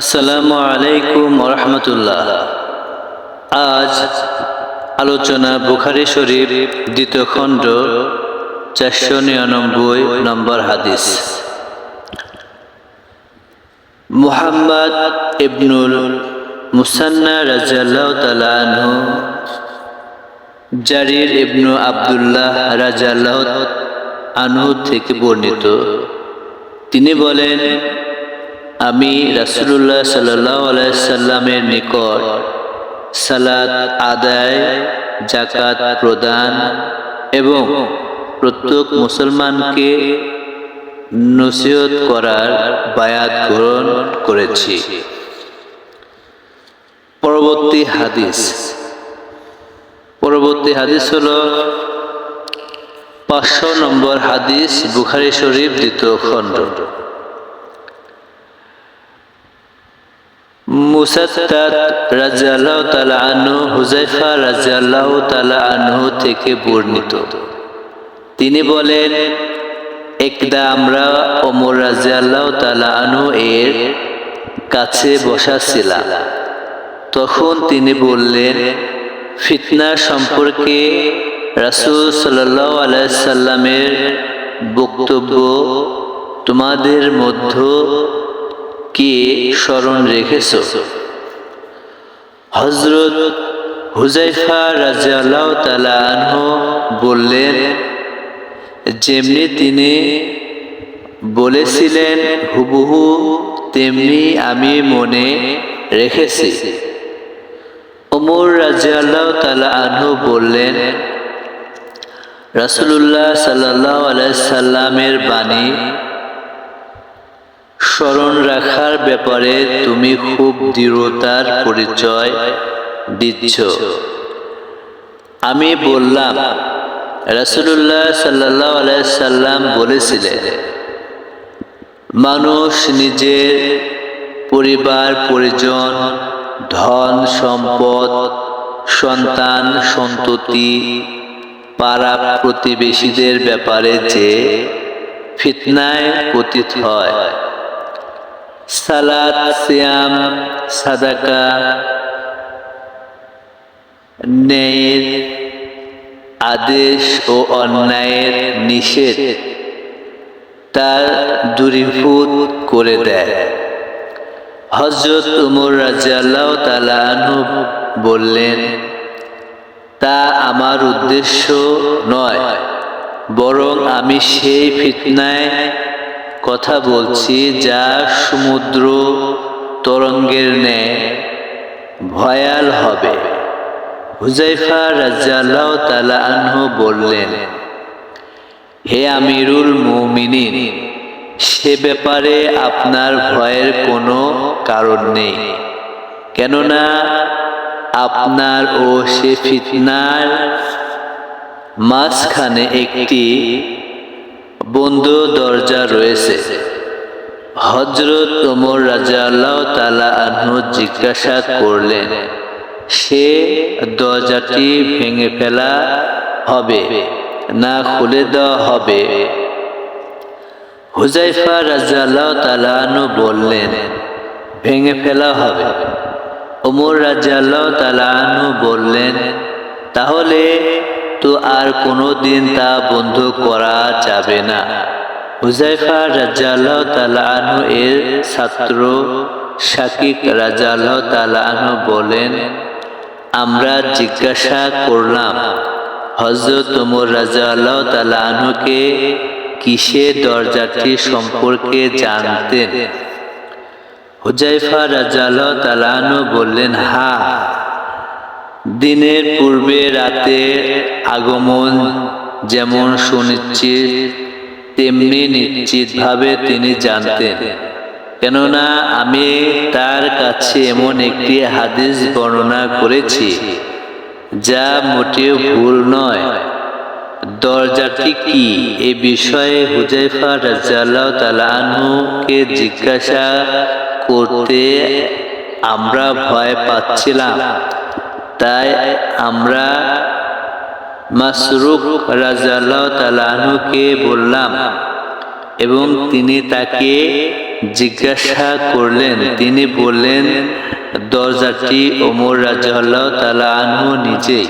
আসসালামু আলাইকুম রহমতুল্লাহ আজ আলোচনা বুখারি শরীফ দ্বিতীয় খণ্ড, চারশো নিরানব্বই নম্বর হাদিস। মুহাম্মদ ইবনুল মুসান্না রাজাল্লাহ জারির ইবনু আবদুল্লাহ রাজাল্লাহ আনহু থেকে বর্ণিত। তিনি বলেন আমি রাসুল্লাহ সাল্লাহ আলাইসাল্লামের নিকট সালাত আদায় জাকাত প্রদান এবং প্রত্যেক মুসলমানকে নসিহত করার বায়াত গ্রহণ করেছি। পরবর্তী হাদিস। পরবর্তী হাদিস হল পাঁচশো নম্বর হাদিস, বুখারি শরীফ দ্বিতীয় খণ্ড। মুসাদ্দাদ রাজিয়াল্লাহু তাআলা আনহু আনহু থেকে বর্ণিত। তিনি বলেন, একদা আমরা ওমর রাজিয়াল্লাহু এর কাছে বসা তখন তিনি বললেন, ফিতনা সম্পর্কে রাসূল সাল্লাল্লাহু আলাইহি সাল্লামের বক্তব্য তোমাদের মধ্য কে স্মরণ রেখেছ? হজরত হুজাইফা রাজিয়াল্লাহ তালা বললেন, যেমনি তিনি বলেছিলেন, হুবহু তেমনি আমি মনে রেখেছি। ওমর রাজিয়াল্লাহ তালা আনহু বললেন, রাসুলুল্লাহ সাল্লাহ আলাইসাল্লামের বাণী স্মরণ রাখার ব্যাপারে তুমি খুব দৃঢ়তার পরিচয় দিচ্ছ। আমি বললাম রাসুল্লাহ সাল্লাহ আলাইসাল্লাম বলেছিলেন, মানুষ নিজের পরিবার, পরিজন, ধন, সম্পদ, সন্তান, সন্ততি, পাড়া প্রতিবেশীদের ব্যাপারে যে ফিতনায় পতিত হয় সালাদ সিয়াম, সাদাকা, ন্যায়ের আদেশ ও অন্যায়ের নিষেধ তার দূরীভূত করে দেয়। হজরত উমর রাজিয়াল্লাহ তালানহু বললেন, তা আমার উদ্দেশ্য নয়, বরং আমি সেই ফিতনায় কথা বলছি যা সমুদ্র তরঙ্গের ন্যায় ভয়াল হবে। হুজাইফা রাজ্জাল্লাহ তালা বললেন, হে আমিরুল মুমিনিন, সে ব্যাপারে আপনার ভয়ের কোনো কারণ নেই। কেননা আপনার ও সে ফিতনার মাঝখানে একটি বন্ধ দরজা রয়েছে। হজরত ওমর রাজা আল্লাহ তালা আনহু জিজ্ঞাসা করলেন, সে দরজাটি ভেঙে ফেলা হবে না খুলে দেওয়া হবে? হুজাইফা রাজা আল্লাহ তালা বললেন, ভেঙে ফেলা হবে। ওমর রাজা আল্লাহ তালা বললেন, তাহলে তো আর কোনো দিন তা বন্ধ করা যাবে না। হুজাইফা রাজাল্লাহ তালাহু এর ছাত্র শাকিক রাজাল্লাহ বলেন, আমরা জিজ্ঞাসা করলাম হজরত ওমর রাজা আল্লাহ তালাহুকে কিসে দরজাটি সম্পর্কে জানতেন? হুজাইফা রাজাল্লাহ তালাহু বললেন হা দিনের পূর্বে রাতের আগমন যেমন সুনিশ্চিত, তেমনি নিশ্চিতভাবে তিনি জানতেন। কেননা আমি তার কাছে এমন একটি হাদিস বর্ণনা করেছি, যা মোটেও ভুল নয়। দরজাটি কি এ বিষয়ে হুজাইফা রাজাল্লাহ জিজ্ঞাসা করতে আমরা ভয় পাচ্ছিলাম। তাই আমরা মাসরুক রাজাল্লাহ তালানুকে বললাম এবং তিনি তাকে জিজ্ঞাসা করলেন। তিনি বললেন, দরজাটি ওমর রাজাল্লাহ তালা আনহু নিজে